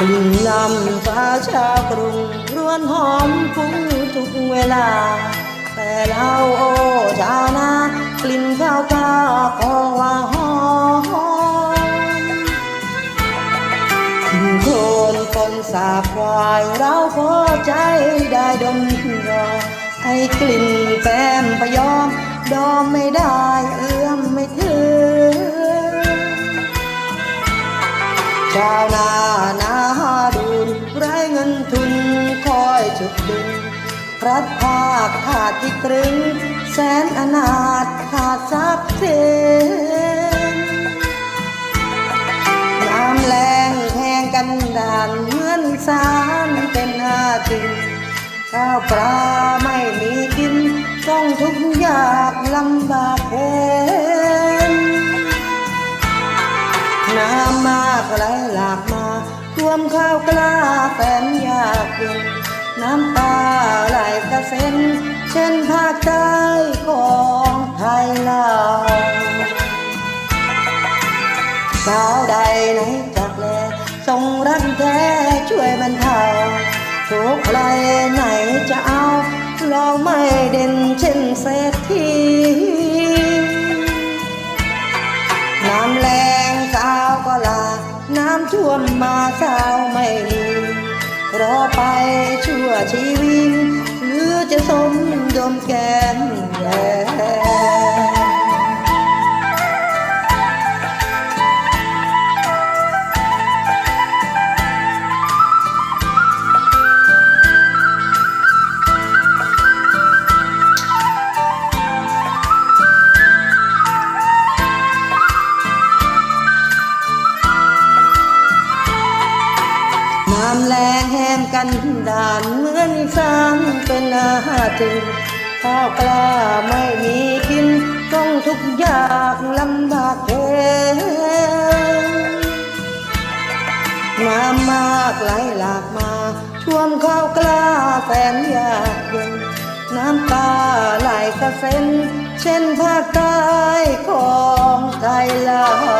กลิ่นลำฟ้าชาวกรุงรวนหอมฟุ้งทุกเวลา แต่เราโอ้ชาวนากลิ่นข้าวกาก็ว่าหอมกลิ่นโคนคนสาบควายเราพอใจได้ดมรอไอ้กลิ่นแป้มพยอม ดอมไม่ได้เอื้อมไม่ถึง จุดดึงพรัดภาคขาดที่ตรึง แสนอนาถขาดทรัพย์สินน้ำแรงแห้งกันดานเหมือนสารเป็นอาทิตย์ข้าวปลาไม่มีกิน ต้องทุกข์ยากลำบากเพนน้ำมากไหลหลากมาท่วมข้าวกล้าแฟนยากเย็น น้ำตาไหลกระเซ็นเช่นภาคใต้ของไทยลาสาวใดไหนจากแลทรงรักแท้ช่วยบรรเทาทุกใครไหนจะเอาลองไม่เด่นเช่นเศรษฐีน้ำแรงสาวก็ลา น้ำท่วมมาสาวไม่มี รอไปชั่วชีวิตหรือจะสมยมแก่ น้ำแรงแห้งกันด่านเหมือนสร้างเป็นอาทิตย์ข้าวกล้าไม่มีกินต้องทุกยากลำบากเพ็นน้ำมากไหลหลากมาท่วมข้าวกล้าแฟนยากเย็นน้ำตาไหลกระเซ็น เช่นภาคใต้ของไทยลา